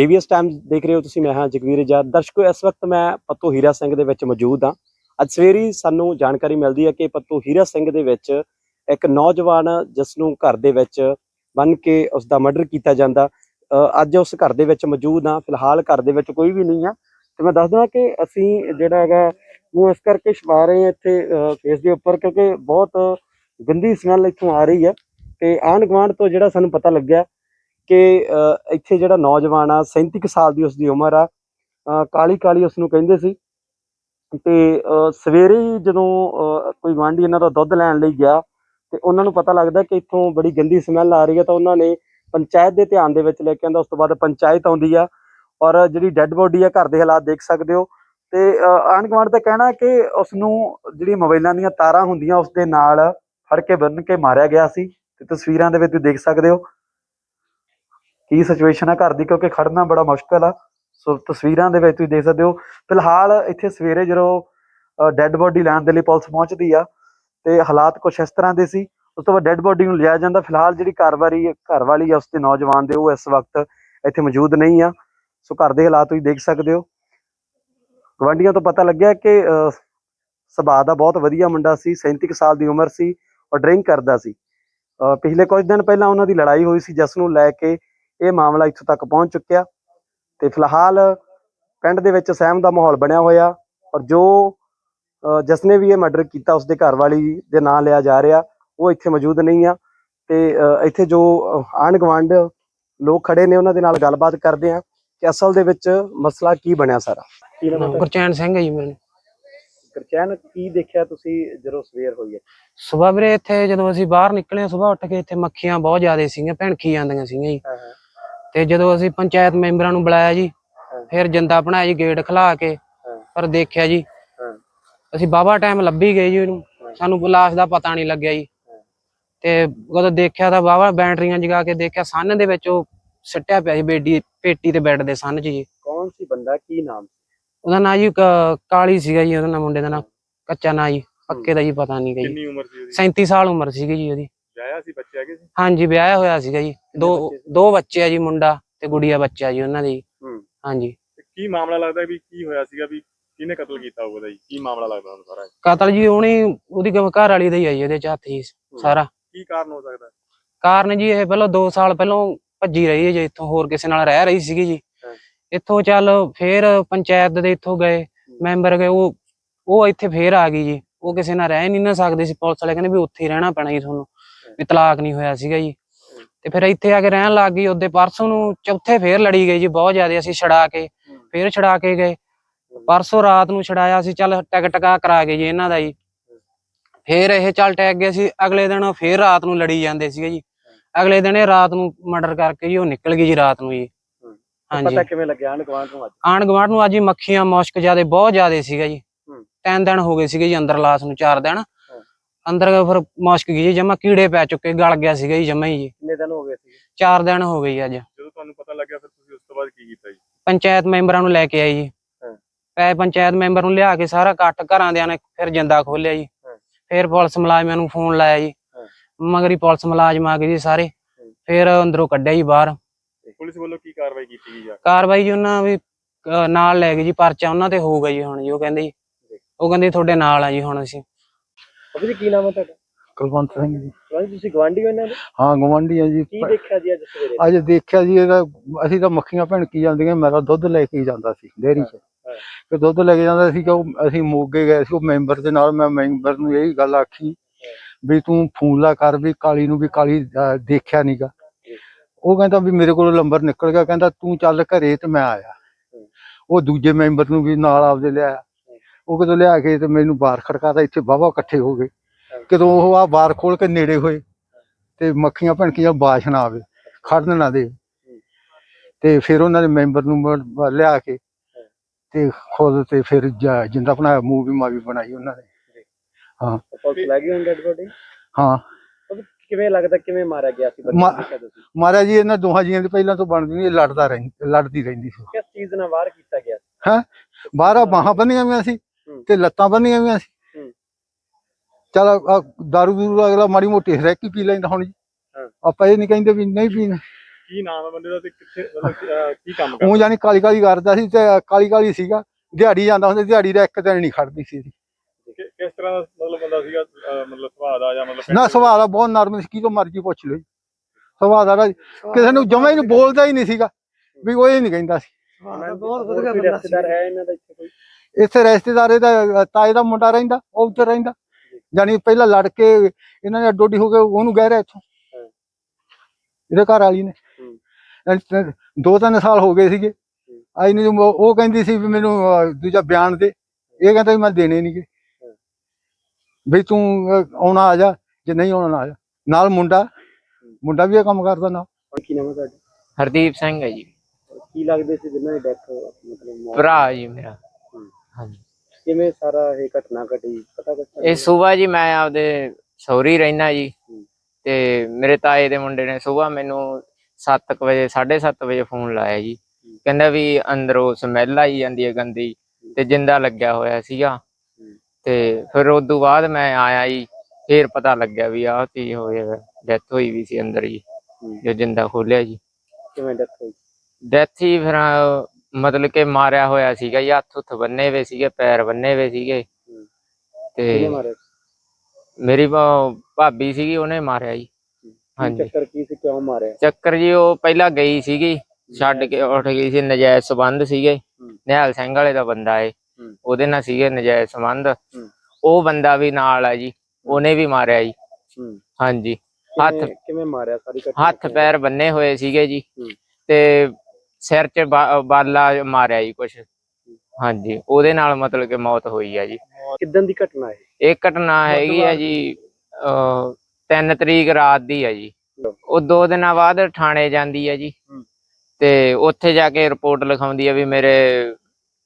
ਜੀਵੀਐਸ time ਦੇਖ ਰਹੇ ਹੋ ਤੁਸੀਂ, ਮੈਂ ਹਾਂ ਜਗਵੀਰ ਜੱਟ ਦਰਸ਼ਕੋ, ਇਸ ਵਕਤ ਮੈਂ ਪੱਤੂ ਹੀਰਾ ਸਿੰਘ ਦੇ ਵਿੱਚ ਮੌਜੂਦ ਹਾਂ। ਅੱਜ ਸਵੇਰੇ ਸਾਨੂੰ ਜਾਣਕਾਰੀ ਮਿਲਦੀ ਹੈ ਕਿ ਪੱਤੂ ਹੀਰਾ ਸਿੰਘ ਦੇ ਵਿੱਚ ਇੱਕ ਨੌਜਵਾਨ ਜਿਸ ਨੂੰ ਘਰ ਦੇ ਵਿੱਚ ਬੰਨ ਕੇ ਉਸ ਦਾ ਮਰਡਰ ਕੀਤਾ ਜਾਂਦਾ ਅੱਜ ਉਸ ਘਰ ਦੇ ਵਿੱਚ ਮੌਜੂਦ ਹਾਂ। ਫਿਲਹਾਲ ਘਰ ਦੇ ਵਿੱਚ ਕੋਈ ਵੀ ਨਹੀਂ ਆ ਤੇ ਮੈਂ ਦੱਸਦਾ ਕਿ ਅਸੀਂ ਜਿਹੜਾ ਹੈਗਾ, ਉਹ ਇਸ ਕਰਕੇ ਛਪਾ ਰਹੇ ਹਾਂ ਇੱਥੇ ਫੇਸ ਦੇ ਉੱਪਰ, ਕਿਉਂਕਿ ਬਹੁਤ ਗੰਦੀ ਸਮੈਲ ਇੱਥੋਂ ਆ ਰਹੀ ਹੈ। ਤੇ ਆਂਢ ਗੁਆਂਢ ਤੋਂ ਜਿਹੜਾ ਸਾਨੂੰ ਪਤਾ ਲੱਗਿਆ ਕਿ ਅ, ਇੱਥੇ ਜਿਹੜਾ ਨੌਜਵਾਨ ਆ 37 ਕੁ ਸਾਲ ਦੀ ਉਸਦੀ ਉਮਰ ਆ ਅ, ਕਾਲੀ ਕਾਲੀ ਉਸ ਨੂੰ ਕਹਿੰਦੇ ਸੀ। ਤੇ ਸਵੇਰੇ ਜਦੋਂ ਅ, ਕੋਈ ਗੁਆਂਢੀ ਇਹਨਾਂ ਦਾ ਦੁੱਧ ਲੈਣ ਲਈ ਗਿਆ ਤੇ ਉਹਨਾਂ ਨੂੰ ਪਤਾ ਲੱਗਦਾ ਕਿ ਇੱਥੋਂ ਬੜੀ ਗੰਦੀ ਸਮੈਲ ਆ ਰਹੀ ਹੈ ਤਾਂ ਉਹਨਾਂ ਨੇ ਪੰਚਾਇਤ ਦੇ ਧਿਆਨ ਦੇ ਵਿੱਚ ਲੈ ਕੇ ਆਂਦਾ ਉਸ ਤੋਂ ਬਾਅਦ ਪੰਚਾਇਤ ਆਉਂਦੀ ਆ। ਔਰ ਜਿਹੜੀ ਡੈੱਡ ਬੋਡੀ ਆ ਘਰ ਦੇ ਹਾਲਾਤ ਦੇਖ ਸਕਦੇ ਹੋ। ਤੇ ਅ, ਆਂਢ ਗੁਆਂਢ ਦਾ ਕਹਿਣਾ ਕਿ ਉਸ ਨੂੰ ਜਿਹੜੀ ਮੋਬਾਈਲਾਂ ਦੀਆਂ ਤਾਰਾਂ ਹੁੰਦੀਆਂ ਉਸ ਦੇ ਨਾਲ ਫੜ ਕੇ ਬੰਨ ਕੇ ਮਾਰਿਆ ਗਿਆ ਸੀ। ਤੇ ਤਸਵੀਰਾਂ ਦੇ ਵਿੱਚ ਤੁਸੀਂ ਦੇਖ ਸਕਦੇ ਹੋ। ਕੀ ਸਿਚੁਏਸ਼ਨ ਹੈ ਘਰ ਦੀ? ਕਿਉਂਕਿ ਖੜਨਾ ਬੜਾ ਮੁਸ਼ਕਲ ਆ। ਸੋ ਤਸਵੀਰਾਂ ਦੇ ਵਿੱਚ ਤੁਸੀਂ ਦੇਖ ਸਕਦੇ ਹੋ। ਫਿਲਹਾਲ ਇੱਥੇ ਸਵੇਰੇ ਜਦੋਂ ਡੈੱਡ ਬੋਡੀ ਲੈਣ ਦੇ ਲਈ ਪੁਲਿਸ ਪਹੁੰਚਦੀ ਆ ਤੇ ਹਾਲਾਤ ਕੁਝ ਇਸ ਤਰ੍ਹਾਂ ਦੇ ਸੀ। ਉਸ ਤੋਂ ਬਾਅਦ ਡੈੱਡ ਬੋਡੀ ਨੂੰ ਲਿਆ ਜਾਂਦਾ। ਫਿਲਹਾਲ ਜਿਹੜੀ ਘਰਵਾਰੀ ਘਰ ਵਾਲੀ ਆ ਉਸ ਦੇ ਨੌਜਵਾਨ ਦੇ ਉਹ ਇਸ ਵਕਤ ਇੱਥੇ ਮੌਜੂਦ ਨਹੀਂ ਆ। ਸੋ ਘਰ ਦੇ ਹਾਲਾਤ ਤੁਸੀਂ ਦੇਖ ਸਕਦੇ ਹੋ। ਗਵਾਂਢੀਆਂ ਤੋਂ ਪਤਾ ਲੱਗਿਆ ਕਿ ਸੁਭਾਅ ਦਾ ਬਹੁਤ ਵਧੀਆ ਮੁੰਡਾ ਸੀ 37 ਕੁ ਸਾਲ ਦੀ ਉਮਰ ਸੀ ਔਰ ਡਰਿੰਕ ਕਰਦਾ ਸੀ। ਅਹ, ਪਿਛਲੇ ਕੁਝ ਦਿਨ ਪਹਿਲਾਂ ਉਹਨਾਂ ਦੀ ਲੜਾਈ ਹੋਈ ਸੀ ਜਿਸ ਨੂੰ ਲੈ ਕੇ ਇਹ ਮਾਮਲਾ ਇੱਥੋਂ ਤੱਕ ਪਹੁੰਚ ਚੁੱਕਿਆ ਤੇ ਫਿਲਹਾਲ ਪਿੰਡ ਦੇ ਵਿੱਚ ਸਹਿਮ ਦਾ ਮਾਹੌਲ ਬਣਿਆ ਹੋਇਆ ਔਰ ਜੋ ਜਿਸ ਨੇ ਵੀ ਇਹ ਮਰਡਰ ਕੀਤਾ ਉਸ ਦੇ ਘਰ ਵਾਲੀ ਦੇ ਨਾਂ ਲਿਆ ਜਾ ਰਿਹਾ ਉਹ ਇੱਥੇ ਮੌਜੂਦ ਨਹੀਂ ਆ ਤੇ ਇੱਥੇ ਜੋ ਆਂਢ ਗੁਆਂਢ ਲੋਕ ਖੜੇ ਨੇ ਉਹਨਾਂ ਦੇ ਨਾਲ ਗੱਲਬਾਤ ਕਰਦੇ ਆ ਕਿ ਅਸਲ ਦੇ ਵਿੱਚ ਮਸਲਾ ਕੀ ਬਣਿਆ ਸਾਰਾ। ਗੁਰਚੈਨ ਸਿੰਘ ਹੈ ਜੀ ਮੇਰੇ ਕਰਚੈਨ ਕੀ ਦੇਖਿਆ ਤੁਸੀਂ ਜਦੋਂ ਸਵੇਰ ਹੋਈ ਹੈ? ਸਵੇਰ ਵੀਰੇ ਇੱਥੇ ਜਦੋਂ ਅਸੀਂ ਬਾਹਰ ਨਿਕਲੇ ਸਵੇਰ ਉੱਠ ਕੇ ਇੱਥੇ ਮੱਖੀਆਂ ਬਹੁਤ ਜ਼ਿਆਦਾ ਸੀਗੀਆਂ ਭਿਣਕੀ ਜਾਂਦੀਆਂ ਸੀਗੀਆਂ ਜੀ। ਤੇ ਜਦੋਂ ਅਸੀਂ ਪੰਚਾਇਤ ਮੈਂਬਰਾਂ ਨੂੰ ਬੁਲਾਇਆ ਜੀ। ਫਿਰ ਜਿੰਦਾ ਬਣਾਇਆ ਜੀ ਗੇਟ ਖਲਾ ਕੇ। ਪਰ ਦੇਖਿਆ ਜੀ। ਅਸੀਂ ਬਾਬਾ ਟਾਈਮ ਲੱਭੀ ਗਏ ਜੀ ਉਹਨੂੰ। ਸਾਨੂੰ ਲਾਸ਼ ਦਾ ਪਤਾ ਨਹੀਂ ਲੱਗਿਆ ਜੀ। ਤੇ ਜਦੋਂ ਦੇਖਿਆ ਤਾਂ ਬਾਬਾ ਬੈਟਰੀਆਂ ਜਗਾ ਕੇ ਦੇਖਿਆ ਸੰਨ ਦੇ ਵਿੱਚ ਉਹ ਸਿੱਟਿਆ ਪਿਆ ਸੀ ਬੇਡੀ ਪੇਟੀ ਤੇ ਬੈੱਡ ਦੇ ਸੰਨ 'ਚ ਜੀ ਕੌਣ ਸੀ ਬੰਦਾ ਕੀ ਨਾਮ ਉਹਦਾ ਨਾਂ ਜੀ ਕਾਲੀ ਸੀਗਾ ਜੀ ਉਹਦਾ ਨਾਂ ਮੁੰਡੇ ਦਾ ਨਾਂ ਕੱਚਾ ਨਾਂ ਜੀ ਪੱਕੇ ਦਾ ਜੀ ਪਤਾ ਨਹੀਂ ਗਾ ਜੀ ਕਿੰਨੀ ਉਮਰ ਸੀ ਉਹਦੀ 37 ਸਾਲ ਉਮਰ ਸੀਗੀ ਜੀ ਉਹਦੀ ਵਿਆਹਿਆ ਸੀ ਬੱਚੇ ਹੈਗੇ ਸੀ? ਹਾਂਜੀ ਵਿਆਹਿਆ ਹੋਇਆ ਸੀਗਾ ਜੀ। ਦੋ? ਦੋ ਬੱਚੇ ਆ ਜੀ ਮੁੰਡਾ ਤੇ ਗੁੜੀਆ ਬੱਚਾ ਜੀ ਉਹਨਾਂ ਦੀ। ਹੂੰ। ਹਾਂਜੀ। ਤੇ ਕੀ ਮਾਮਲਾ ਲੱਗਦਾ ਵੀ ਕੀ ਹੋਇਆ ਸੀਗਾ ਵੀ ਕਿਹਨੇ ਕਤਲ ਕੀਤਾ ਹੋਊਗਾ ਜੀ? ਕੀ ਮਾਮਲਾ ਲੱਗਦਾ ਤੁਹਾਨੂੰ ਸਾਰਾ? ਕਤਲ ਜੀ ਉਹਨੇ ਉਹਦੀ ਘਰ ਵਾਲੀ ਦਾ ਹੀ ਆਈ ਉਹਦੇ ਚ ਹੱਥ ਜੀ ਸਾਰਾ। ਕੀ ਕਾਰਨ ਹੋ ਸਕਦਾ? ਕਾਰਨ ਜੀ ਇਹ ਪਹਿਲਾਂ 2 ਸਾਲ ਪਹਿਲਾਂ ਭੱਜੀ ਰਹੀ ਹੈ ਜੀ ਇੱਥੋਂ ਹੋਰ ਕਿਸੇ ਨਾਲ ਰਹਿ ਰਹੀ ਸੀਗੀ ਜੀ। ਹਾਂ। ਇੱਥੋਂ ਚੱਲ ਫੇਰ ਪੰਚਾਇਤ ਦੇ ਇੱਥੋਂ ਗਏ ਮੈਂਬਰ ਗਏ ਉਹ ਉਹ ਇੱਥੇ ਫੇਰ ਆ ਗਈ ਜੀ। ਉਹ ਕਿਸੇ ਨਾਲ ਰਹਿ ਨਹੀਂ ਨਾ ਸਕਦੇ ਸੀ ਪੁਲਿਸ ਵਾਲੇ ਕਹਿੰਦੇ ਵੀ ਉੱਥੇ ਹੀ ਰਹਿਣਾ ਪੈਣਾ ਜੀ ਤੁਹਾਨੂੰ। ਵੀ ਤਲਾਕ ਨਹੀਂ ਹੋਇਆ ਸੀਗਾ ਜੀ। ਤੇ ਫਿਰ ਇੱਥੇ ਆ ਕੇ ਰਹਿਣ ਲੱਗ ਗਈ ਉਹਦੇ ਪਰਸੋਂ ਨੂੰ ਚੌਥੇ ਫੇਰ ਲੜੀ ਗਈ ਜੀ ਬਹੁਤ ਜ਼ਿਆਦਾ ਅਸੀਂ ਛੜਾ ਕੇ ਫੇਰ ਛੜਾ ਕੇ ਗਏ। ਪਰਸੋਂ ਰਾਤ ਨੂੰ ਛਡਾਇਆ ਸੀ ਚੱਲ ਟਕ ਟਕਾ ਕਰਾ ਗਏ ਜੀ ਇਹਨਾਂ ਦਾ ਜੀ। ਫੇਰ ਇਹ ਚੱਲ ਟੈਗ ਗਏ ਸੀ ਅਗਲੇ ਦਿਨ ਫੇਰ ਰਾਤ ਨੂੰ ਲੜੀ ਜਾਂਦੇ ਸੀਗੇ ਜੀ। ਅਗਲੇ ਦਿਨ ਇਹ ਰਾਤ ਨੂੰ ਮਰਡਰ ਕਰਕੇ ਜੀ ਉਹ ਨਿਕਲ ਗਈ ਜੀ ਰਾਤ ਨੂੰ ਜੀ। ਹਾਂਜੀ। ਪਤਾ ਕਿਵੇਂ ਲੱਗਿਆ ਆਂਢ ਗੁਆਂਢ ਨੂੰ ਅੱਜ? ਆਂਢ ਗੁਆਂਢ ਨੂੰ ਅੱਜ ਹੀ ਮੱਖੀਆਂ ਮੁਸ਼ਕ ਜਿਆਦੇ ਬਹੁਤ ਜਿਆਦੇ ਸੀਗਾ ਜੀ। ਤਿੰਨ ਦਿਨ ਹੋ ਗਏ ਸੀਗੇ ਜੀ ਅੰਦਰ ਲਾਸ ਨੂੰ ਚਾਰ ਦਿਨ। ਅੰਦਰ ਫਿਰ ਮੁਸ਼ਕ ਗਈ ਜੀ ਜਮਾ ਕੀੜੇ ਪੈ ਚੁੱਕੇ ਗਲ ਗਿਆ ਸੀਗਾ ਜੀ ਜਮਾ ਹੀ ਜੀ। ਕਿੰਨੇ ਦਿਨ ਹੋ ਗਏ ਸੀ ਚਾਰ ਦਿਨ ਹੋ ਗਏ ਜੀ ਅੱਜ। ਜਦੋਂ ਤੁਹਾਨੂੰ ਪਤਾ ਲੱਗਿਆ ਫਿਰ ਤੁਸੀਂ ਉਸ ਤੋਂ ਬਾਅਦ ਕੀ ਕੀਤਾ ਜੀ? ਪੰਚਾਇਤ ਮੈਂਬਰਾਂ ਨੂੰ ਲੈ ਕੇ ਆਏ ਜੀ। ਹਾਂ। ਪੈ ਪੰਚਾਇਤ ਮੈਂਬਰ ਨੂੰ ਲਿਆ ਕੇ ਸਾਰਾ ਇਕੱਠ ਘਰਾਂ ਦੇ ਨੇ ਫਿਰ ਜਿੰਦਾ ਖੋਲਿਆ ਜੀ। ਹਾਂ। ਫਿਰ ਪੁਲਿਸ ਮੁਲਾਜ਼ਮਾਂ ਨੂੰ ਫੋਨ ਲਾਇਆ ਜੀ। ਹਾਂ। ਮਗਰੀ ਪੁਲਿਸ ਮੁਲਾਜ਼ਮ ਆ ਗਏ ਜੀ ਸਾਰੇ। ਫਿਰ ਅੰਦਰੋਂ ਕੱਢਿਆ ਜੀ ਬਾਹਰ। ਪੁਲਿਸ ਵੱਲੋਂ ਕੀ ਕਾਰਵਾਈ ਕੀਤੀ ਗਈ ਆ ਕਾਰਵਾਈ ਜੀ ਉਹਨਾਂ ਵੀ ਨਾਲ ਲੈ ਗਏ ਜੀ ਪਰਚਾ ਉਹਨਾਂ ਤੇ ਹੋਊਗਾ ਜੀ ਹੁਣ ਜੀ ਉਹ ਕਹਿੰਦੇ ਜੀ। ਉਹ ਕਹਿੰਦੇ ਤੁਹਾਡੇ ਨਾਲ ਆ ਜੀ ਹੁਣ ਅਸੀਂ। ਅਭੀ ਜੀ ਕੀ ਨਾਮ ਹੈ ਤੁਹਾਡਾ? ਕੁਲਵੰਤ ਸਿੰਘ ਜੀ। ਗਵਾਂਢੀ ਤੁਸੀਂ ਗਵਾਂਢੀ ਹੋ ਇਹਨਾਂ ਦੇ? ਹਾਂ ਗਵਾਂਢੀ ਆ ਜੀ। ਕੀ ਦੇਖਿਆ ਜੀ ਅੱਜ ਸਵੇਰੇ? ਅੱਜ ਦੇਖਿਆ ਜੀ ਇਹਦਾ ਅਸੀਂ ਤਾਂ ਮੱਖੀਆਂ ਭਿਣਕੀ ਜਾਂਦੀਆਂ ਮੈਂ ਤਾਂ ਦੁੱਧ ਲੈ ਕੇ ਜਾਂਦਾ ਸੀ ਡੇਅਰੀ 'ਚ। ਹਾਂ। ਤੇ ਦੁੱਧ ਲੈ ਕੇ ਜਾਂਦਾ ਸੀ ਕਿ ਉਹ ਅਸੀਂ ਮੋਗੇ ਗਏ ਸੀ ਉਹ ਮੈਂਬਰ ਦੇ ਨਾਲ ਮੈਂ ਮੈਂਬਰ ਨੂੰ ਇਹੀ ਗੱਲ ਆਖੀ ਵੀ ਤੂੰ ਫੋਨ ਲਾ ਕਰ ਵੀ ਕਾਲੀ ਨੂੰ ਵੀ ਕਾਲੀ ਅਹ, ਦੇਖਿਆ ਨਹੀਂਗਾ ਉਹ ਕਹਿੰਦਾ ਵੀ ਮੇਰੇ ਕੋਲ ਨੰਬਰ ਨਿਕਲ ਗਿਆ ਕਹਿੰਦਾ ਤੂੰ ਚੱਲ ਘਰੇ ਤੇ ਮੈਂ ਆਇਆ। ਉਹ ਦੂਜੇ ਮੈਂਬਰ ਨੂੰ ਵੀ ਨਾਲ ਆਪਦੇ ਲਿਆ ਉਹ ਕਦੋਂ ਲਿਆ ਕੇ ਤੇ ਮੈਨੂੰ ਬਾਹਰ ਖੜਕਾਤਾ ਇੱਥੇ ਵਾਹਵਾ ਇਕੱਠੇ ਹੋ ਗਏ। ਕਦੋਂ ਉਹ ਆ ਬਾਹਰ ਖੋਲ ਕੇ ਨੇੜੇ ਹੋਏ ਤੇ ਮੱਖੀਆਂ ਭਣਕੀਆਂ ਬਾਸ਼ ਨਾ ਆਵੇ ਖੜਨ ਨਾ ਦੇ। ਤੇ ਫਿਰ ਉਹਨਾਂ ਨੇ ਮੈਂਬਰ ਨੂੰ ਲਿਆ ਕੇ ਤੇ ਖੁਦ ਤੇ ਫਿਰ ਜਿੰਦਾ ਬਣਾਇਆ ਮੂਵੀ ਮਾਵੀ ਬਣਾਈ ਉਹਨਾਂ ਨੇ। ਹੁਣ ਡੈਡ ਬੋਡੀ ਹਾਂ। ਕਿਵੇਂ ਲੱਗਦਾ ਕਿਵੇਂ ਮਾਰਿਆ ਗਿਆ ਸੀ? ਮਾ- ਦੇਖਿਆ ਤੁਸੀਂ? ਮਹਾਰਾਜ ਜੀ ਇਹਨਾਂ ਦੋਹਾਂ ਜੀਆਂ ਦੀ ਪਹਿਲਾਂ ਤੋਂ ਬਣਦੀ ਨਹੀਂ ਲੜਦਾ ਰਹਿ ਲੜਦੀ ਰਹਿੰਦੀ ਸੀ। ਕਿਸ ਚੀਜ਼ ਨਾਲ ਵਾਰ ਕੀਤਾ ਗਿਆ ਬਾਹਰਾਂ ਬਾਹਾਂ ਬੰਨੀਆਂ ਹੋਈਆਂ ਸੀ। ਹੂੰ। ਤੇ ਲੱਤਾਂ ਬੰਨੀਆਂ ਹੋਈਆਂ ਸੀ। ਹੂੰ। ਚਲ ਦਾਰੂ ਦੂਰੂ ਅਗਲਾ ਮਾੜੀ ਮੋਟੀ ਹਰੇਕ ਹੀ ਪੀ ਲੈਂਦਾ ਹੁਣ ਜੀ। ਆਪਾਂ ਇਹ ਨਹੀਂ ਕਹਿੰਦੇ ਵੀ ਨਹੀਂ ਪੀਣਾ। ਕੀ ਨਾਮ ਹੈ ਬੰਦੇ ਦਾ ਤੇ ਕਿੱਥੇ ਮਤਲਬ ਕਿ, ਕੰਮ ਉਹ ਕਰਦਾ ਜਾਨੀ ਕਾਲੀ ਕਾਲੀ ਕਰਦਾ ਸੀ ਤੇ ਕਾਲੀ ਕਾਲੀ ਸੀਗਾ। ਦਿਹਾੜੀ ਜਾਂਦਾ ਹੁੰਦਾ ਦਿਹਾੜੀ ਦਾ ਇੱਕ ਦਿਨ ਨਹੀਂ ਖੜਦੀ ਸੀ ਕਿਸ ਤਰ੍ਹਾਂ ਦਾ ਮਤਲਬ ਬੰਦਾ ਸੀਗਾ ਮਤਲਬ ਸੁਭਾਅ ਦਾ ਜਾਂ ਮਤਲਬ ਨਾ ਸੁਭਾਅ ਦਾ ਬਹੁਤ ਨਰਮ ਸੀ ਕੀ ਤੋਂ ਮਰਜ਼ੀ ਪੁੱਛ ਲਓ। ਸੁਭਾਅ ਦਾ ਕਿਸੇ ਨੂੰ ਜਮਾ ਹੀ ਨਹੀਂ ਬੋਲਦਾ ਹੀ ਨਹੀਂ ਸੀਗਾ। ਵੀ ਉਹ ਇਹ ਨਹੀਂ ਕਹਿੰਦਾ ਸੀ। ਬਹੁਤ ਵਧੀਆ ਬੰਦਾ ਰਿਸ਼ਤੇਦਾਰ ਹੈ ਇਹਨਾਂ ਦਾ ਇੱਥੇ ਕੋਈ? ਇੱਥੇ ਰਿਸ਼ਤੇਦਾਰ ਇਹਦਾ ਤਾਏ ਦਾ ਮੁੰਡਾ ਰਹਿੰਦਾ ਉਹ ਉੱਧਰ ਰਹਿੰਦਾ। ਜਾਨੀ ਪਹਿਲਾਂ ਲੜ ਕੇ ਇਹਨਾਂ ਨੇ ਡੋਡੀ ਹੋ ਕੇ ਉਹਨੂੰ ਗਹਿ ਰਿਹਾ ਇੱਥੋਂ। ਇਹਦੇ ਘਰ ਵਾਲੀ ਨੇ। ਦੋ ਤਿੰਨ ਸਾਲ ਹੋ ਗਏ ਸੀਗੇ। ਆਈ ਨਹੀਂ ਉਹ ਕਹਿੰਦੀ ਸੀ ਵੀ ਮੈਨੂੰ ਦੂਜਾ ਬਿਆਨ ਦੇ। ਇਹ ਕਹਿੰਦਾ ਵੀ ਮੈਂ ਦੇਣੇ ਨਹੀਂਗੇ ਵੀ ਤੂੰ ਆਉਣਾ ਆ ਜਾ ਜੇ ਨਹੀਂ ਆਉਣਾ ਨਾ ਆ ਜਾ। ਨਾਲ ਮੁੰਡਾ ਮੁੰਡਾ ਵੀ ਇਹ ਕੰਮ ਕਰਦਾ ਨਾ ਕੀ ਨਾਮ ਹੈ ਤੁਹਾਡਾ? ਹਰਦੀਪ ਸਿੰਘ ਹੈ ਜੀ। ਕੀ ਲੱਗਦੇ ਸੀ ਜਿਨ੍ਹਾਂ ਦੀ ਡੈਥ ਮਤਲਬ ਮੌਤ- ਭਰਾ ਜੀ ਮੇਰਾ। ਹਾਂਜੀ। ਕਿਵੇਂ ਸਾਰਾ ਇਹ ਘਟਨਾ ਘਟੀ? ਪਤਾ ਕੁਛ ਇਹ ਸਵੇਰ ਜੀ ਮੈਂ ਆਪਦੇ ਸੌਰੀ ਰਹਿਣਾ ਜੀ। ਤੇ ਮੇਰੇ ਤਾਏ ਦੇ ਮੁੰਡੇ ਨੇ ਸਵੇਰ ਮੈਨੂੰ 7 ਵਜੇ 7:30 ਵਜੇ ਫੋਨ ਲਾਇਆ ਜੀ। ਕਹਿੰਦਾ ਵੀ ਅੰਦਰੋਂ ਸਮੈਲ ਆਈ ਜਾਂਦੀ ਹੈ ਗੰਦੀ ਤੇ ਜਿੰਦਾ ਲੱਗਿਆ ਹੋਇਆ ਸੀਗਾ। ਤੇ ਫਿਰ ਉਸ ਤੋਂ ਬਾਅਦ ਮੈਂ ਆਇਆ ਜੀ ਫੇਰ ਪਤਾ ਲੱਗਿਆ ਵੀ ਆਹ ਚੀਜ਼ ਹੋਈ ਡੈਥ ਹੋਈ ਵੀ ਸੀ ਅੰਦਰ ਜੀ ਜੋ ਜਿੰਦਾ ਖੋਲਿਆ ਜੀ। ਕਿਵੇਂ ਡੈਥ ਹੋਈ? ਡੈਥ ਹੀ ਫਿਰ ਮਤਲਬ ਕਿ ਮਾਰਿਆ ਹੋਇਆ ਸੀਗਾ ਜੀ ਹੱਥ ਹੁੱਥ ਬੰਨੇ ਹੋਏ ਸੀਗੇ ਪੈਰ ਬੰਨੇ ਹੋਏ ਸੀਗੇ। ਤੇ ਮਾਰਿਆ? ਮੇਰੀ ਭਾ- ਭਾਬੀ ਸੀਗੀ ਉਹਨੇ ਮਾਰਿਆ ਜੀ। ਹਾਂਜੀ। ਚੱਕਰ ਕੀ ਸੀ ਕਿਉਂ ਮਾਰਿਆ? ਚੱਕਰ ਜੀ ਉਹ ਪਹਿਲਾਂ ਗਈ ਸੀਗੀ ਛੱਡ ਕੇ ਉੱਠ ਗਈ ਸੀ ਨਜਾਇਜ਼ ਸਬੰਧ ਸੀਗੇ। ਨਿਹਾਲ ਸਿੰਘ ਵਾਲੇ ਦਾ ਬੰਦਾ ਏ। ਹੂੰ। ਉਹਦੇ ਨਾਲ ਸੀਗੇ ਨਜਾਇਜ਼ ਸਬੰਧ। ਹੂੰ। ਉਹ ਬੰਦਾ ਵੀ ਨਾਲ ਆ ਜੀ ਉਹਨੇ ਵੀ ਮਾਰਿਆ ਜੀ। ਹੂੰ। ਹਾਂਜੀ। ਹੱਥ ਕਿਵੇਂ- ਕਿਵੇਂ ਮਾਰਿਆ ਸਾਰੀ ਘਟਨਾ? ਹੱਥ ਪੈਰ ਬੰਨੇ ਹੋਏ ਸੀਗੇ ਜੀ। ਹੂੰ। ਤੇ ਸਿਰ 'ਚ ਬਾਲਾ ਮਾਰਿਆ ਜੀ ਕੁਛ। ਹਾਂਜੀ ਉਹਦੇ ਨਾਲ ਮਤਲਬ ਕਿ ਮੌਤ ਹੋਈ ਆ ਜੀ। ਕਿਦਾਂ ਦੀ ਘਟਨਾ ਹੈ ਇਹ ਘਟਨਾ ਹੈਗੀ ਆ ਜੀ ਅਹ 3 ਤਰੀਕ ਰਾਤ ਦੀ ਆ ਜੀ। ਉਹ ਦੋ ਦਿਨਾਂ ਬਾਅਦ ਥਾਣੇ ਜਾਂਦੀ ਆ ਜੀ। ਤੇ ਉੱਥੇ ਜਾ ਕੇ ਰਿਪੋਰਟ ਲਿਖਾਉਂਦੀ ਆ ਵੀ ਮੇਰੇ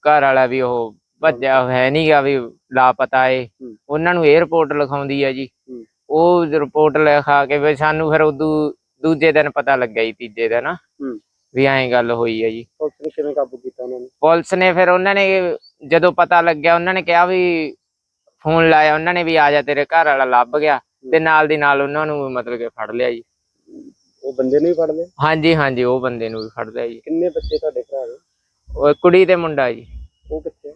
ਘਰ ਵਾਲਾ ਵੀ ਉਹ ਭੱਜਿਆ ਹੈ। ਨਹੀਂਗਾ ਵੀ ਲਾਪਤਾ ਏ। ਹੂੰ। ਉਹਨਾਂ ਨੂੰ ਇਹ ਰਿਪੋਰਟ ਲਿਖਾਉਂਦੀ ਆ ਜੀ। ਉਹ ਰਿਪੋਰਟ ਲਿਖਾ ਕੇ ਵੀ ਸਾਨੂੰ ਫਿਰ ਉਦੋਂ ਦੂਜੇ ਦਿਨ ਪਤਾ ਲੱਗਿਆ ਜੀ ਤੀਜੇ ਦਿਨ। ਵੀ ਐਂ ਗੱਲ ਹੋਈ ਆ ਜੀ। ਪੁਲਿਸ ਨੇ ਕਿਵੇਂ ਕਾਬੂ ਕੀਤਾ ਉਹਨਾਂ ਨੂੰ? ਪੁਲਿਸ ਨੇ ਫਿਰ ਉਹਨਾਂ ਨੇ ਜਦੋਂ ਪਤਾ ਲੱਗਿਆ ਉਹਨਾਂ ਨੇ ਕਿਹਾ ਵੀ ਫੋਨ ਲਾਇਆ ਉਹਨਾਂ ਨੇ ਵੀ ਆ ਜਾ ਤੇਰੇ ਘਰ ਵਾਲਾ ਲੱਭ ਗਿਆ ਤੇ ਨਾਲ ਦੀ ਨਾਲ ਉਹਨਾਂ ਨੂੰ ਮਤਲਬ ਕਿ ਫੜ ਲਿਆ ਜੀ। ਉਹ ਬੰਦੇ ਨੂੰ ਹੀ ਫੜ ਲਿਆ? ਹਾਂਜੀ ਹਾਂਜੀ ਉਹ ਬੰਦੇ ਨੂੰ ਵੀ ਫੜ ਲਿਆ ਜੀ। ਕਿੰਨੇ ਬੱਚੇ ਤੁਹਾਡੇ ਭਰਾ ਦੇ? ਉਹ ਕੁੜੀ ਤੇ ਮੁੰਡਾ ਜੀ। ਉਹ ਕਿੱਥੇ ਆ?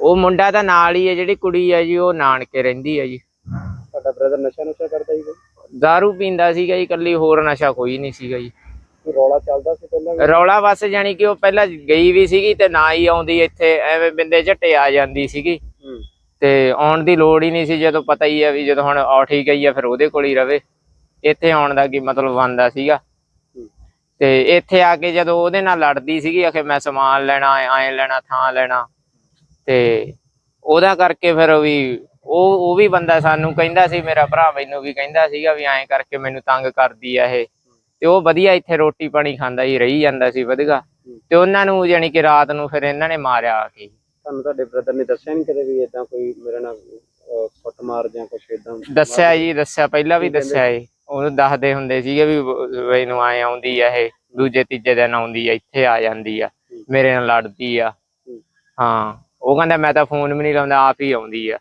ਉਹ ਮੁੰਡਾ ਤਾਂ ਨਾਲ ਹੀ ਹੈ ਜਿਹੜੀ ਕੁੜੀ ਹੈ ਜੀ ਉਹ ਨਾਨਕੇ ਰਹਿੰਦੀ ਹੈ ਜੀ। ਤੁਹਾਡਾ ਬ੍ਰਦਰ ਨਸ਼ਾ ਨੁਸ਼ਾ ਕਰਦਾ ਹੀ ਕੋਈ? दारू ਪੀਂਦਾ ਸੀਗਾ ਜੀ ਇਕੱਲੀ ਹੋਰ ਨਸ਼ਾ ਕੋਈ ਨਹੀਂ ਸੀਗਾ ਜੀ। ਰੌਲਾ ਚੱਲਦਾ ਸੀ ਪਹਿਲਾਂ? ਰੌਲਾ ਬਸ ਜਾਨੀ ਕਿ ਉਹ ਪਹਿਲਾਂ ਗਈ ਵੀ ਸੀਗੀ ਤੇ ਨਾ ਹੀ ਆਉਂਦੀ ਇੱਥੇ ਐਵੇਂ ਬਿੰਦੇ ਝੱਟੇ ਆ ਜਾਂਦੀ ਸੀਗੀ। ਤੇ ਆਉਣ ਦੀ ਲੋੜ ਹੀ ਨਹੀਂ ਸੀ ਜਦੋਂ ਪਤਾ ਹੀ ਹੈ ਵੀ ਜਦੋਂ ਹੁਣ ਹੀ ਗਈ ਆ ਫਿਰ ਉਹਦੇ ਕੋਲ ਹੀ ਰਵੇ। ਇੱਥੇ ਆਉਣ ਦਾ ਕੀ ਮਤਲਬ ਬਣਦਾ ਸੀਗਾ। ਤੇ ਇੱਥੇ ਆ ਕੇ ਜਦੋਂ ਉਹਦੇ ਨਾਲ ਲੜਦੀ ਸੀਗੀ ਆਖੇ ਮੈਂ ਸਮਾਨ ਲੈਣਾ ਐਂ ਲੈਣਾ ਥਾਂ ਲੈਣਾ। ਤੇ ਉਹਦਾ ਕਰਕੇ ਫਿਰ ਵੀ ਉਹ ਉਹ ਵੀ ਬੰਦਾ ਸਾਨੂੰ ਕਹਿੰਦਾ ਸੀ ਮੇਰਾ ਭਰਾ ਮੈਨੂੰ ਵੀ ਕਹਿੰਦਾ ਸੀਗਾ ਵੀ ਐਂ ਕਰਕੇ ਮੈਨੂੰ ਤੰਗ ਕਰਦੀ ਆ ਇਹ। ਤੇ ਉਹ ਵਧੀਆ ਇੱਥੇ ਰੋਟੀ ਪਾਣੀ ਖਾਂਦਾ ਹੀ ਰਹੀ ਜਾਂਦਾ ਸੀ ਵਧੀਆ। ਤੇ ਉਹਨਾਂ ਨੂੰ ਯਾਨੀ ਕਿ ਰਾਤ ਨੂੰ ਫਿਰ ਇਹਨਾਂ ਨੇ ਮਾਰਿਆ ਆ ਕੇ। ਤੁਹਾਨੂੰ ਤੁਹਾਡੇ ਬ੍ਰਦਰ ਨੇ ਦੱਸਿਆ ਨਹੀਂ ਕਦੇ ਵੀ ਇਦਾਂ ਕੋਈ ਮੇਰੇ ਨਾਲ ਕੁੱਟਮਾਰ ਜਾਂ ਕੁਛ ਇਦਾਂ ਦੱਸਿਆ ਜੀ ਦੱਸਿਆ ਪਹਿਲਾਂ ਵੀ ਦੱਸਿਆ ਏ ਉਹਨੂੰ ਦੱਸਦੇ ਹੁੰਦੇ ਸੀਗੇ ਵੀ ਬ- ਇਹਨੂੰ ਆਏ ਆਉਂਦੀ ਆ ਇਹ ਦੂਜੇ ਤੀਜੇ ਦਿਨ ਆਉਂਦੀ ਆ ਇੱਥੇ ਆ ਜਾਂਦੀ ਆ ਮੇਰੇ ਨਾਲ ਲੜਦੀ ਆ। ਹਾਂ। ਉਹ ਕਹਿੰਦਾ ਮੈਂ ਤਾਂ ਫੋਨ ਵੀ ਨਹੀਂ ਲਾਉਂਦਾ ਆਪ ਹੀ ਆਉਂਦੀ ਆ।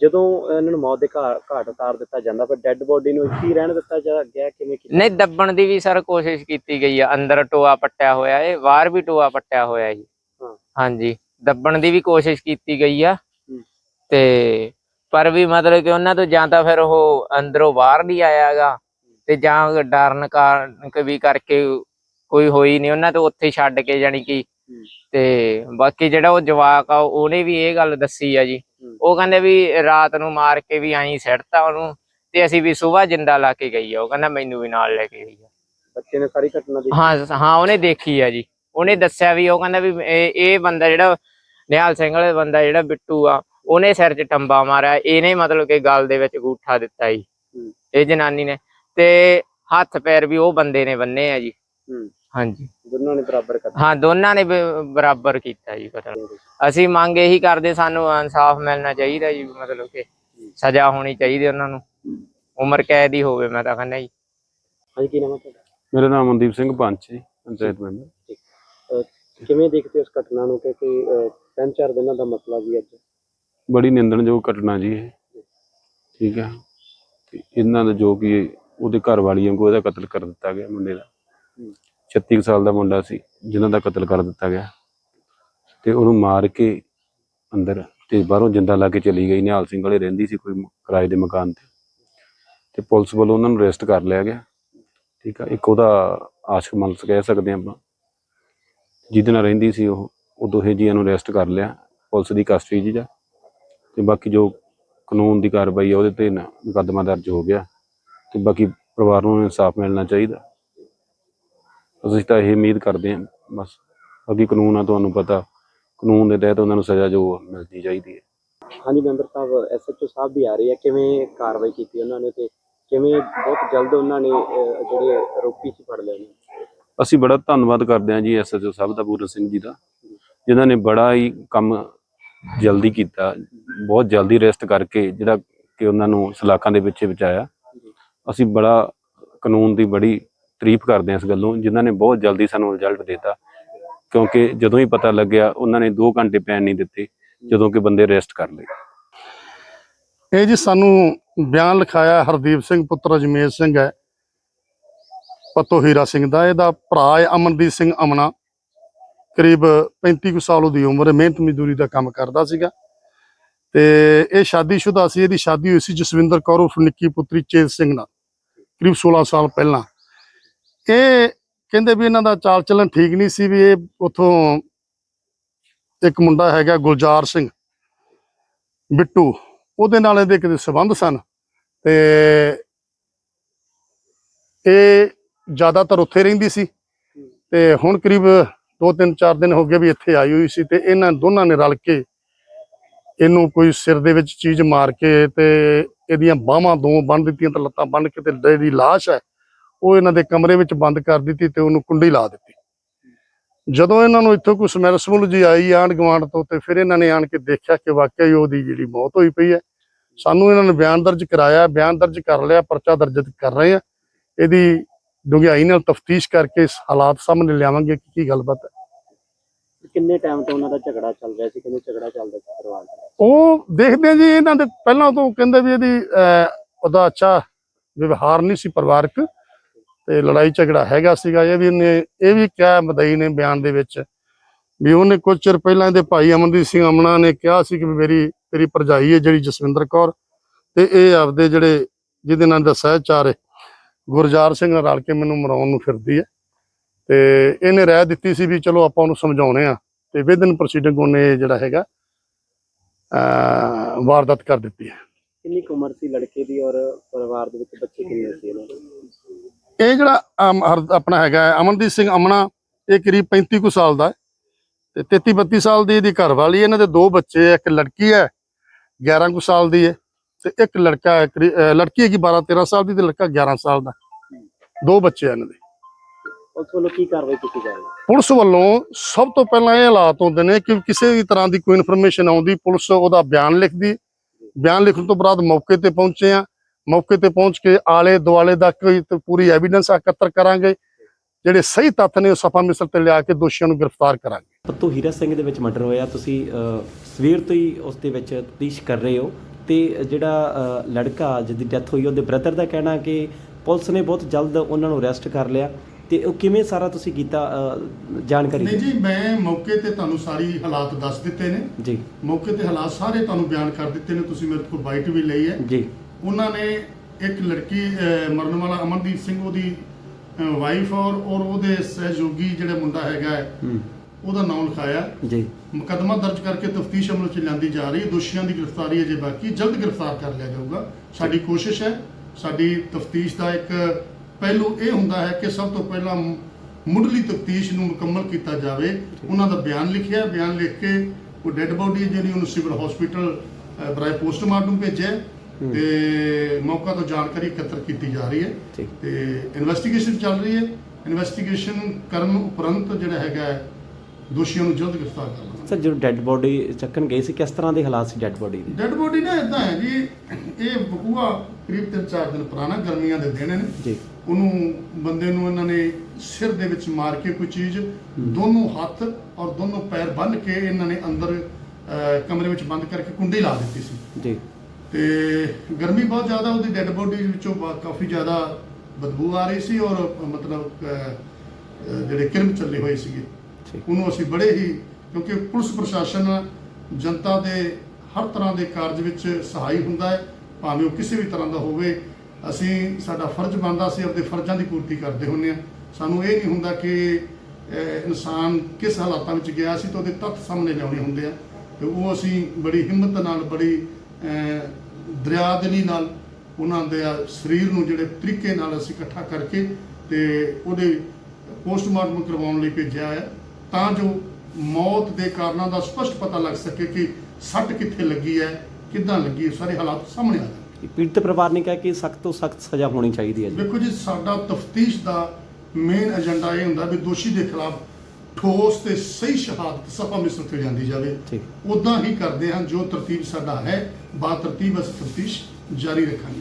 ਜਦੋਂ ਇਹਨਾਂ ਨੂੰ ਮੌਤ ਦੇ ਘਾ- ਘਾਟ ਉਤਾਰ ਦਿੱਤਾ ਜਾਂਦਾ ਪਰ ਡੈੱਡ ਬੋਡੀ ਨੂੰ ਇੱਥੇ ਹੀ ਰਹਿਣ ਦਿੱਤਾ ਜਾ ਗਿਆ ਕਿਵੇਂ ਕੀਤਾ? ਨਹੀਂ ਦੱਬਣ ਦੀ ਵੀ ਸਰ ਕੋਸ਼ਿਸ਼ ਕੀਤੀ ਗਈ ਆ। ਅੰਦਰ ਟੋਆ ਪੱਟਿਆ ਹੋਇਆ ਏ ਬਾਹਰ ਵੀ ਟੋਆ ਪੱਟਿਆ ਹੋਇਆ ਜੀ। ਹਾਂ। ਹਾਂਜੀ ਦੱਬਣ ਦੀ ਵੀ ਕੋਸ਼ਿਸ਼ ਕੀਤੀ ਗਈ ਆ। ਹੂੰ। ਤੇ ਪਰ ਵੀ ਮਤਲਬ ਕਿ ਉਹਨਾਂ ਤੋਂ ਜਾਂ ਤਾਂ ਫਿਰ ਉਹ ਅੰਦਰੋਂ ਬਾਹਰ ਨਹੀਂ ਆਇਆਗਾ ਤੇ ਜਾਂ ਡਰਨ ਕਾਰਨ ਕਿ ਵੀ ਕਰਕੇ ਕੋਈ ਹੋਈ ਨਹੀਂ। ਉਹਨਾਂ ਤੋਂ ਉੱਥੇ ਹੀ ਛੱਡ ਕੇ ਜਾਣੀ ਕਿ ਤੇ ਬਾਕੀ ਜਿਹੜਾ ਉਹ ਜਵਾਕ ਆ ਉਹਨੇ ਵੀ ਇਹ ਗੱਲ ਦੱਸੀ ਆ ਜੀ। ਉਹ ਕਹਿੰਦੇ ਵੀ ਰਾਤ ਨੂੰ ਮਾਰ ਕੇ ਵੀ ਐਂ ਸਿੱਟਤਾ ਉਹਨੂੰ ਤੇ ਅਸੀਂ ਵੀ ਸਵੇਰ ਜਿੰਦਾ ਲਾ ਕੇ ਗਈ ਆ ਉਹ ਕਹਿੰਦਾ ਮੈਨੂੰ ਵੀ ਨਾਲ ਲੈ ਕੇ ਗਈ ਆ। ਬੱਚੇ ਨੇ ਸਾਰੀ ਘਟਨਾ ਦੀ ਹਾਂ ਹਾਂ ਉਹਨੇ ਦੇਖੀ ਆ ਜੀ। ਉਹਨੇ ਦੱਸਿਆ ਵੀ ਉਹ ਕਹਿੰਦਾ ਵੀ ਇਹ ਇਹ ਬੰਦਾ ਜਿਹੜਾ ਨਿਹਾਲ ਸਿੰਘ ਵਾਲੇ ਬੰਦਾ ਜਿਹੜਾ ਬਿੱਟੂ ਆ ਉਹਨੇ ਸਿਰ 'ਚ ਟੰਬਾ ਮਾਰਿਆ ਇਹਨੇ ਮਤਲਬ ਕਿ ਗਲ ਦੇ ਵਿੱਚ ਗੂਠਾ ਦਿੱਤਾ ਜੀ। ਇਹ ਜਨਾਨੀ ਨੇ ਤੇ ਹੱਥ ਪੈਰ ਵੀ ਉਹ ਬੰਦੇ ਨੇ ਬੰਨੇ ਆ ਜੀ। ਹਾਂਜੀ। ਦੋਨਾਂ ਨੇ ਬਰਾਬਰ ਕਰ ਹਾਂ ਦੋਨਾਂ ਨੇ ਬ- ਬਰਾਬਰ ਕੀਤਾ ਜੀ ਕਤਲ ਅਸੀਂ ਮੰਗ ਇਹੀ ਕਰਦੇ ਸਾਨੂੰ ਇਨਸਾਫ ਮਿਲਣਾ ਚਾਹੀਦਾ ਜੀ ਮਤਲਬ ਕਿ ਸਜ਼ਾ ਹੋਣੀ ਚਾਹੀਦੀ ਉਹਨਾਂ ਨੂੰ। ਉਮਰ ਕੈਦ ਹੀ ਹੋਵੇ ਮੈਂ ਤਾਂ ਕਹਿੰਦਾ ਜੀ। ਹਾਂਜੀ ਕੀ ਨਾਮ ਹੈ ਤੁਹਾਡਾ? ਮੇਰਾ ਨਾਮ ਮਨਦੀਪ ਸਿੰਘ ਪੰਚ ਜੀ ਪੰਚਾਇਤ ਮੈਂਬਰ। ਅਹ, ਕਿਵੇਂ ਦੇਖਦੇ ਹੋ ਇਸ ਘਟਨਾ ਨੂੰ? ਕਿ ਕਿ ਅਹ, ਤਿੰਨ ਚਾਰ ਦਿਨਾਂ ਦਾ ਮਸਲਾ ਵੀ ਅੱਜ। ਬੜੀ ਨਿੰਦਣਯੋਗ ਘਟਨਾ ਜੀ ਇਹ। ਠੀਕ ਹੈ। ਤੇ ਇਹਨਾਂ ਦਾ ਜੋ ਕਿ ਉਹਦੇ ਘਰ ਵਾਲੀ ਵਾਂਗੂ ਇਹਦਾ ਕਤਲ ਕਰ ਦਿੱਤਾ ਗਿਆ ਮੁੰਡੇ ਦਾ। 36 ਕੁ ਸਾਲ ਦਾ ਮੁੰਡਾ ਸੀ, ਜਿਨ੍ਹਾਂ ਦਾ ਕਤਲ ਕਰ ਦਿੱਤਾ ਗਿਆ। ਤੇ ਉਹਨੂੰ ਮਾਰ ਕੇ ਅੰਦਰ ਤੇ ਬਾਹਰੋਂ ਜਿੰਦਾ ਲਾ ਕੇ ਚਲੀ ਗਈ। ਨਿਹਾਲ ਸਿੰਘ ਵਾਲੇ ਰਹਿੰਦੀ ਸੀ ਕੋਈ ਕਿਰਾਏ ਦੇ ਮਕਾਨ ਤੇ। ਤੇ ਪੁਲਿਸ ਵੱਲੋਂ ਉਹਨਾਂ ਨੂੰ ਅਰੈਸਟ ਕਰ ਲਿਆ ਗਿਆ। ਠੀਕ ਆ, ਇੱਕ ਉਹਦਾ ਆਸ਼ਕ ਮਨਸ ਕਹਿ ਸਕਦੇ ਹਾਂ ਆਪਾਂ। ਜਿਹਦੇ ਨਾਲ ਰਹਿੰਦੀ ਸੀ ਉਹ ਉਹ ਦੋਹੇ ਜੀਆਂ ਨੂੰ ਅਰੈਸਟ ਕਰ ਲਿਆ, ਪੁਲਿਸ ਦੀ ਕਸਟਡੀ 'ਚ ਆ ਤੇ ਬਾਕੀ ਜੋ ਕਾਨੂੰਨ ਦੀ ਕਾਰਵਾਈ ਆ, ਉਹਦੇ ਤੇ ਨਾ ਮੁਕੱਦਮਾ ਦਰਜ ਹੋ ਗਿਆ। ਤੇ ਬਾਕੀ ਪਰਿਵਾਰ ਨੂੰ ਇਨਸਾਫ ਮਿਲਣਾ ਚਾਹੀਦਾ। ਅਸੀਂ ਤਾਂ ਇਹ ਉਮੀਦ ਕਰਦੇ ਹਾਂ ਬਸ। ਬਾਕੀ ਕਾਨੂੰਨ ਆ ਤੁਹਾਨੂੰ ਪਤਾ। ਕਾਨੂੰਨ ਦੇ ਤਹਿਤ ਉਹਨਾਂ ਨੂੰ ਸਜ਼ਾ ਜੋ ਮਿਲਣੀ ਚਾਹੀਦੀ ਹੈ। ਹਾਂਜੀ ਮੈਂਬਰ ਸਾਹਿਬ ਐਸਐਚਓ ਸਾਹਿਬ ਵੀ ਆ ਰਹੇ ਆ। ਕਿਵੇਂ ਕਾਰਵਾਈ ਕੀਤੀ ਉਹਨਾਂ ਨੇ ਤੇ ਕਿਵੇਂ ਬਹੁਤ ਜਲਦ ਉਹਨਾਂ ਨੇ ਅਹ, ਜਿਹੜੇ ਆਰੋਪੀ ਸੀ ਫੜ ਲਏ ਨੇ? ਅਸੀਂ ਬੜਾ ਧੰਨਵਾਦ ਕਰਦੇ ਹਾਂ ਜੀ ਐਸਐਚਓ ਸਾਹਿਬ ਦਾ ਪੂਰਨ ਸਿੰਘ ਜੀ ਦਾ ਜਿਨ੍ਹਾਂ ਨੇ ਬੜਾ ਹੀ ਕੰਮ ਜਲਦੀ ਕੀਤਾ। ਬਹੁਤ ਜਲਦੀ ਅਰੈਸਟ ਕਰਕੇ ਜਿਹੜਾ ਕਿ ਉਹਨਾਂ ਨੂੰ ਸਲਾਖਾਂ ਦੇ ਵਿੱਚੇ ਬਚਾਇਆ। ਅਸੀਂ ਬੜਾ ਕਾਨੂੰਨ ਦੀ ਬੜੀ ਤਾਰੀਫ ਕਰਦੇ ਹਾਂ ਇਸ ਗੱਲੋਂ, ਜਿਨ੍ਹਾਂ ਨੇ ਬਹੁਤ ਜਲਦੀ ਸਾਨੂੰ ਰਿਜ਼ਲਟ ਦਿੱਤਾ। ਕਿਉਂਕਿ ਜਦੋਂ ਹੀ ਪਤਾ ਲੱਗਿਆ, ਉਹਨਾਂ ਨੇ 2 ਘੰਟੇ ਪੈਣ ਨਹੀਂ ਦਿੱਤੇ, ਜਦੋਂ ਕਿ ਬੰਦੇ ਰੈਸਟ ਕਰ ਲਏ। ਇਹ ਜੀ ਸਾਨੂੰ ਬਿਆਨ ਲਿਖਾਇਆ ਹਰਦੀਪ ਸਿੰਘ ਪੁੱਤਰ ਅਜਮੇਰ ਸਿੰਘ ਹੈ। ਪੱਤੋ ਹੀਰਾ ਸਿੰਘ ਦਾ, ਇਹਦਾ ਭਰਾ ਹੈ ਅਮਨਦੀਪ ਸਿੰਘ ਅਮਨਾ। ਕਰੀਬ 35 ਕੁ ਸਾਲ ਉਹਦੀ ਉਮਰ ਹੈ, ਮਿਹਨਤ ਮਜ਼ਦੂਰੀ ਦਾ ਕੰਮ ਕਰਦਾ ਸੀਗਾ। ਤੇ ਇਹ ਸ਼ਾਦੀशुदा ਸੀ, ਇਹਦੀ ਸ਼ਾਦੀ ਹੋਈ ਸੀ ਜਸਵਿੰਦਰ ਕੌਰ ਉਰਫ ਨਿੱਕੀ ਪੁੱਤਰੀ ਚੇਤ ਸਿੰਘ ਨਾਲ, ਕਰੀਬ 16 ਸਾਲ ਪਹਿਲਾਂ। ਇਹ ਕਹਿੰਦੇ ਵੀ ਇਹਨਾਂ ਦਾ ਚਾਲ ਚੱਲਣ ਠੀਕ ਨਹੀਂ ਸੀ ਵੀ ਇਹ ਉਥੋਂ ਇੱਕ ਮੁੰਡਾ ਹੈਗਾ ਗੁਲਜ਼ਾਰ ਸਿੰਘ ਬਿੱਟੂ, ਉਹਦੇ ਨਾਲ ਇਹਦੇ ਕਿਤੇ ਸਬੰਧ ਸਨ ਤੇ ਇਹ ਜ਼ਿਆਦਾਤਰ ਉੱਥੇ ਰਹਿੰਦੀ ਸੀ ਤੇ ਹੁਣ ਕਰੀਬ 2-3 4 ਦਿਨ ਹੋ ਗਏ ਵੀ ਇੱਥੇ ਆਈ ਹੋਈ ਸੀ ਤੇ ਇਹਨਾਂ ਦੋਨਾਂ ਨੇ ਰਲ ਕੇ ਇਹਨੂੰ ਕੋਈ ਸਿਰ ਦੇ ਵਿੱਚ ਚੀਜ਼ ਮਾਰ ਕੇ ਤੇ ਇਹਦੀਆਂ ਬਾਹਾਂ ਦੋ ਬੰਨ ਦਿੱਤੀਆਂ ਤੇ ਲੱਤਾਂ ਬੰਨ ਕੇ ਤੇ ਇਹਦੀ ਲਾਸ਼ ਹੈ। ਉਹ ਇਹਨਾਂ ਦੇ ਕਮਰੇ ਵਿੱਚ ਬੰਦ ਕਰ ਦਿੱਤੀ ਤੇ ਉਹਨੂੰ ਕੁੰਡੀ ਲਾ ਦਿੱਤੀ। ਜਦੋਂ ਇਹਨਾਂ ਨੂੰ ਇੱਥੋਂ ਕੋਈ ਸਮੈਲ ਸਮੂਲ ਜੀ ਆਈ ਆਂਢ ਗੁਆਂਢ ਤੋਂ ਤੇ ਫਿਰ ਇਹਨਾਂ ਨੇ ਆਣ ਕੇ ਦੇਖਿਆ ਕਿ ਵਾਕਿਆ ਹੀ ਉਹਦੀ ਜਿਹੜੀ ਮੌਤ ਹੋਈ ਪਈ ਹੈ। ਸਾਨੂੰ ਇਹਨਾਂ ਨੇ ਬਿਆਨ ਦਰਜ ਕਰਾਇਆ ਬਿਆਨ ਦਰਜ ਕਰ ਲਿਆ ਪਰਚਾ ਦਰਜ ਕਰ ਰਹੇ ਆ ਇਹਦੀ ਡੂੰਘਾਈ ਨਾਲ ਤਫਤੀਸ਼ ਕਰਕੇ ਇਸ ਹਾਲਾਤ ਸਾਹਮਣੇ ਲਿਆਵਾਂਗੇ ਕਿ ਕੀ ਗੱਲਬਾਤ ਹੈ। ਕਿੰਨੇ ਟਾਈਮ ਤੋਂ ਉਹਨਾਂ ਦਾ ਝਗੜਾ ਚੱਲ ਰਿਹਾ ਸੀ? ਕਿੰਨੇ ਝਗੜਾ ਚੱਲਦਾ ਸੀ ਪਰਿਵਾਰ ਦਾ? ਉਹ ਦੇਖਦੇ ਜੀ ਇਹਨਾਂ ਦੇ ਪਹਿਲਾਂ ਤੋਂ ਕਹਿੰਦੇ ਵੀ ਇਹਦੀ ਉਹਦਾ ਅੱਛਾ ਵਿਵਹਾਰ ਨਹੀਂ ਸੀ ਪਰਿਵਾਰਕ। ਤੇ ਲੜਾਈ ਝਗੜਾ ਹੈਗਾ ਸੀਗਾ, ਇਹ ਵੀ ਇਹਨੇ ਇਹ ਵੀ ਕਿਹਾ ਮਦਈ ਨੇ ਬਿਆਨ ਦੇ ਵਿੱਚ ਵੀ ਉਹਨੇ ਕੁਝ ਚਿਰ ਪਹਿਲਾਂ ਇਹਦੇ ਭਾਈ ਅਮਨਦੀਪ ਸਿੰਘ ਅਮਨਾ ਨੇ ਕਿਹਾ ਸੀ ਕਿ ਮੇਰੀ, ਤੇਰੀ ਭਰਜਾਈ ਹੈ ਜਿਹੜੀ ਜਸਵਿੰਦਰ ਕੌਰ ਤੇ ਇਹ ਆਪਦੇ ਜਿਹੜੇ, ਜਿਹਦੇ ਨਾਲ ਦਾ ਸਹਿਚਾਰ ਗੁਰਜਾਰ ਸਿੰਘ ਨਾਲ ਰਲ ਕੇ ਮੈਨੂੰ ਮਰਾਉਣ ਨੂੰ ਫਿਰਦੀ ਹੈ ਤੇ ਇਹਨੇ ਰਹਿ ਦਿੱਤੀ ਸੀ ਵੀ ਚਲੋ ਆਪਾਂ ਉਹਨੂੰ ਸਮਝਾਉਣੇ ਆ ਤੇ ਵਿਦਨ ਪ੍ਰੋਸੀਡਿੰਗ ਉਹਨੇ ਜਿਹੜਾ ਹੈਗਾ, ਅਹ, ਵਾਰਦਾਤ ਕਰ ਦਿੱਤੀ ਹੈ। ਕਿੰਨੀ ਕੁ ਉਮਰ ਸੀ ਲੜਕੇ ਦੀ ਔਰ ਪਰਿਵਾਰ ਦੇ ਵਿੱਚ ਬੱਚੇ ਕਿੰਨੇ ਸੀ ਇਹਨਾਂ ਦੇ ਇਹ ਜਿਹੜਾ ਆਪਣਾ ਹੈਗਾ ਅਮਨਦੀਪ ਸਿੰਘ ਅਮਨਾ ਇਹ ਕਰੀਬ 35 ਕੁ ਸਾਲ ਦਾ ਤੇ 33 32 ਸਾਲ ਦੀ ਇਹਦੀ ਘਰ ਵਾਲੀ। ਇਹਨਾਂ ਦੇ ਦੋ ਬੱਚੇ ਇੱਕ ਲੜਕੀ ਹੈ 11 ਕੁ ਸਾਲ ਦੀ ਹੈ ਤੇ ਇੱਕ ਲੜਕਾ ਹੈ ਲੜਕੀ ਹੈਗੀ 12 13 ਸਾਲ ਦੀ ਤੇ ਲੜਕਾ 11 ਸਾਲ ਦਾ। ਦੋ ਬੱਚੇ ਇਹਨਾਂ ਦੇ। ਉਸ ਵੱਲੋਂ ਕੀ ਕਾਰਵਾਈ ਕੀਤੀ ਜਾ ਰਹੀ ਹੈ? ਪੁਲਿਸ ਵੱਲੋਂ ਸਭ ਤੋਂ ਪਹਿਲਾਂ ਇਹ ਹਾਲਾਤ ਹੁੰਦੇ ਨੇ ਕਿ ਕਿਸੇ ਵੀ ਤਰ੍ਹਾਂ ਦੀ ਕੋਈ ਇਨਫੋਰਮੇਸ਼ਨ ਆਉਂਦੀ ਪੁਲਿਸ ਉਹਦਾ ਬਿਆਨ ਲਿਖਦੀ ਬਿਆਨ ਲਿਖਣ ਤੋਂ ਬਾਅਦ ਮੌਕੇ ਤੇ ਪਹੁੰਚੇ ਆ ਮੌਕੇ ਤੇ ਪਹੁੰਚ ਕੇ ਆਲੇ ਦੁਆਲੇ ਦਾ ਕੋਈ ਪੂਰੀ ਐਵੀਡੈਂਸ ਇਕੱਤਰ ਕਰਾਂਗੇ। ਜਿਹੜੇ ਸਹੀ ਤੱਥ ਨੇ ਉਹ ਸਫਾ ਮਿਸਰ ਤੇ ਲਿਆ ਕੇ ਦੋਸ਼ੀਆਂ ਨੂੰ ਗ੍ਰਿਫਤਾਰ ਕਰਾਂਗੇ। ਪੱਤੂ ਹੀਰਾ ਸਿੰਘ ਦੇ ਵਿੱਚ ਮਰਡਰ ਹੋਇਆ। ਤੁਸੀਂ ਸਵੇਰ ਤੋਂ ਹੀ ਉਸ ਦੇ ਵਿੱਚ ਤਫਤੀਸ਼ ਕਰ ਰਹੇ ਹੋ ਤੇ ਜਿਹੜਾ ਲੜਕਾ ਜਿਹਦੀ ਡੈਥ ਹੋਈ ਉਹਦੇ ਬ੍ਰਦਰ ਦਾ ਕਹਿਣਾ ਕਿ ਪੁਲਿਸ ਨੇ ਬਹੁਤ ਜਲਦ ਉਹਨਾਂ ਨੂੰ ਅਰੈਸਟ ਕਰ ਲਿਆ। ਤੇ ਉਹ ਕਿਵੇਂ ਸਾਰਾ ਤੁਸੀਂ ਕੀਤਾ ਜਾਣਕਾਰੀ ਨਹੀਂ। ਜੀ ਮੈਂ ਮੌਕੇ ਤੇ ਤੁਹਾਨੂੰ ਸਾਰੀ ਹਾਲਾਤ ਦੱਸ ਦਿੱਤੇ ਨੇ। ਜੀ। ਮੌਕੇ ਤੇ ਹਾਲਾਤ ਸਾਰੇ ਤੁਹਾਨੂੰ ਬਿਆਨ ਕਰ ਦਿੱਤੇ ਨੇ। ਤੁਸੀਂ ਮੇਰੇ ਕੋਲ ਬਾਈਟ ਵੀ ਲਈ ਹੈ। ਜੀ। ਉਹਨਾਂ ਨੇ ਇੱਕ ਲੜਕੀ ਮਰਨ ਵਾਲਾ ਅਮਨਦੀਪ ਸਿੰਘ ਉਹਦੀ ਵਾਈਫ ਔਰ ਔਰ ਉਹਦੇ ਸਹਿਯੋਗੀ ਜਿਹੜਾ ਮੁੰਡਾ ਹੈਗਾ ਉਹਦਾ ਨਾਮ ਲਿਖਾਇਆ। ਜੀ। ਮੁਕੱਦਮਾ ਦਰਜ ਕਰਕੇ ਤਫਤੀਸ਼ ਅਮਲ ਚ ਲਿਆਂਦੀ ਜਾ ਰਹੀ ਹੈ। ਦੋਸ਼ੀਆਂ ਦੀ ਗ੍ਰਿਫਤਾਰੀ ਅਜੇ ਬਾਕੀ ਜਲਦ ਗ੍ਰਿਫਤਾਰ ਕਰ ਲਿਆ ਜਾਊਗਾ। ਸਾਡੀ ਕੋਸ਼ਿਸ਼ ਹੈ ਸਾਡੀ ਤਫਤੀਸ਼ ਦਾ ਇੱਕ ਪਹਿਲੂ ਇਹ ਹੁੰਦਾ ਹੈ ਕਿ ਸਭ ਤੋਂ ਪਹਿਲਾਂ ਮੁੱਢਲੀ ਤਫਤੀਸ਼ ਨੂੰ ਮੁਕੰਮਲ ਕੀਤਾ ਜਾਵੇ। ਉਹਨਾਂ ਦਾ ਬਿਆਨ ਲਿਖਿਆ। ਬਿਆਨ ਲਿਖ ਕੇ ਉਹ ਡੈੱਡ ਬੋਡੀ ਜਿਹੜੀ ਉਹਨੂੰ ਸਿਵਲ ਹਸਪੀਟਲ ਬਰਾਏ ਪੋਸਟਮਾਰਟਮ ਭੇਜਿਆ ਤੇ ਮੌਕਾ ਤੋਂ ਜਾਣਕਾਰੀ ਇਕੱਤਰ ਕੀਤੀ ਜਾ ਰਹੀ ਹੈ। ਤੇ ਇਨਵੈਸਟੀਗੇਸ਼ਨ ਚੱਲ ਰਹੀ ਹੈ। ਇਨਵੈਸਟੀਗੇਸ਼ਨ ਕਰਨ ਉਪਰੰਤ ਜਿਹੜਾ ਹੈਗਾ ਦੋਸ਼ੀਆਂ ਨੂੰ ਜਲਦ ਗ੍ਰਿਫਤਾਰ ਕਰਨਾ ਸਰ ਜਦੋਂ ਡੈੱਡ ਬੋਡੀ ਚੱਕਣ ਗਏ ਸੀ ਕਿਸ ਤਰ੍ਹਾਂ ਦੇ ਹਾਲਾਤ ਸੀ ਡੈੱਡ ਬੋਡੀ ਦੇ? ਡੈਡ ਬੋਡੀ ਨਾ ਇਦਾਂ ਹੈ ਜੀ ਇਹ ਬਕੂਆ ਕਰੀਬ 3-4 ਦਿਨ ਪੁਰਾਣਾ ਗਰਮੀਆਂ ਦੇ ਦਿਨ ਨੇ। ਜੀ। ਉਹਨੂੰ ਬੰਦੇ ਨੂੰ ਇਹਨਾਂ ਨੇ ਸਿਰ ਦੇ ਵਿੱਚ ਮਾਰ ਕੇ ਕੋਈ ਚੀਜ਼ ਦੋਨੋਂ ਹੱਥ ਔਰ ਦੋਨੋਂ ਪੈਰ ਬੰਨ੍ਹ ਕੇ ਇਹਨਾਂ ਨੇ ਅੰਦਰ ਕਮਰੇ ਵਿੱਚ ਬੰਦ ਕਰਕੇ ਕੁੰਡੀ ਲਾ ਦਿੱਤੀ ਸੀ। ਜੀ। ਤੇ ਗਰਮੀ ਬਹੁਤ ਜ਼ਿਆਦਾ ਉਹਦੀ ਡੈੱਡ ਬੋਡੀ ਵਿੱਚੋਂ ਕਾਫੀ ਜ਼ਿਆਦਾ ਬਦਬੂ ਆ ਰਹੀ ਸੀ ਔਰ ਮਤਲਬ ਜਿਹੜੇ ਕਿਰਮ ਚੱਲੇ ਹੋਏ ਸੀਗੇ। ਉਹਨੂੰ ਅਸੀਂ ਬੜੇ ਹੀ ਕਿਉਂਕਿ ਪੁਲਿਸ ਪ੍ਰਸ਼ਾਸਨ ਜਨਤਾ ਦੇ ਹਰ ਤਰ੍ਹਾਂ ਦੇ ਕਾਰਜ ਵਿੱਚ ਸਹਾਈ ਹੁੰਦਾ ਹੈ ਭਾਵੇਂ ਉਹ ਕਿਸੇ ਵੀ ਤਰ੍ਹਾਂ ਦਾ ਹੋਵੇ। ਅਸੀਂ ਸਾਡਾ ਫਰਜ਼ ਬਣਦਾ ਸੀ ਆਪਣੇ ਫਰਜ਼ਾਂ ਦੀ ਪੂਰਤੀ ਕਰਦੇ ਹੁੰਦੇ ਆ ਸਾਨੂੰ ਇਹ ਨਹੀਂ ਹੁੰਦਾ ਕਿ ਇਨਸਾਨ ਕਿਸ ਹਾਲਾਤਾਂ ਵਿੱਚ ਗਿਆ ਸੀ ਤਾਂ ਉਹਦੇ ਤੱਥ ਸਾਹਮਣੇ ਲਿਆਉਣੇ ਹੁੰਦੇ ਆ। ਤੇ ਉਹ ਅਸੀਂ ਬੜੀ ਹਿੰਮਤ ਨਾਲ ਬੜੀ ਅਹ, ਦਰਿਆਦਿਲੀ ਨਾਲ ਉਹਨਾਂ ਦੇ ਸਰੀਰ ਨੂੰ ਜਿਹੜੇ ਤਰੀਕੇ ਨਾਲ ਅਸੀਂ ਇਕੱਠਾ ਕਰਕੇ ਤੇ ਉਹਦੇ ਪੋਸਟਮਾਰਟਮ ਕਰਵਾਉਣ ਲਈ ਭੇਜਿਆ ਹੈ ਤਾਂ ਜੋ ਮੌਤ ਦੇ ਕਾਰਨਾਂ ਦਾ ਸਪਸ਼ਟ ਪਤਾ ਲੱਗ ਸਕੇ ਕਿ ਸੱਟ ਕਿੱਥੇ ਲੱਗੀ ਹੈ ਕਿੱਦਾਂ ਲੱਗੀ ਹੈ ਸਾਰੇ ਹਾਲਾਤ ਸਾਹਮਣੇ ਆ ਜਾਣ। ਪੀੜਤ ਪਰਿਵਾਰ ਨੇ ਕਿਹਾ ਕਿ ਸਖਤ ਤੋਂ ਸਖਤ ਸਜ਼ਾ ਹੋਣੀ ਚਾਹੀਦੀ ਹੈ ਜੀ। ਦੇਖੋ ਜੀ ਸਾਡਾ ਤਫਤੀਸ਼ ਦਾ ਮੇਨ ਏਜੰਡਾ ਇਹ ਹੁੰਦਾ ਵੀ ਦੋਸ਼ੀ ਦੇ ਖਿਲਾਫ ਠੋਸ ਤੇ ਸਹੀ ਸ਼ਹਾਦਤ ਸਫਾ ਮਿਸਰ ਤੇ ਜਾਂਦੀ ਜਾਵੇ। ਠੀਕ। ਉਦਾਂ ਹੀ ਕਰਦੇ ਹਾਂ ਜੋ ਤਰਤੀਬ ਸਾਡਾ ਹੈ ਬਾ ਤਰਤੀਬ ਅਸੀਂ ਤਫਤੀਸ਼ ਜਾਰੀ ਰੱਖਾਂਗੇ।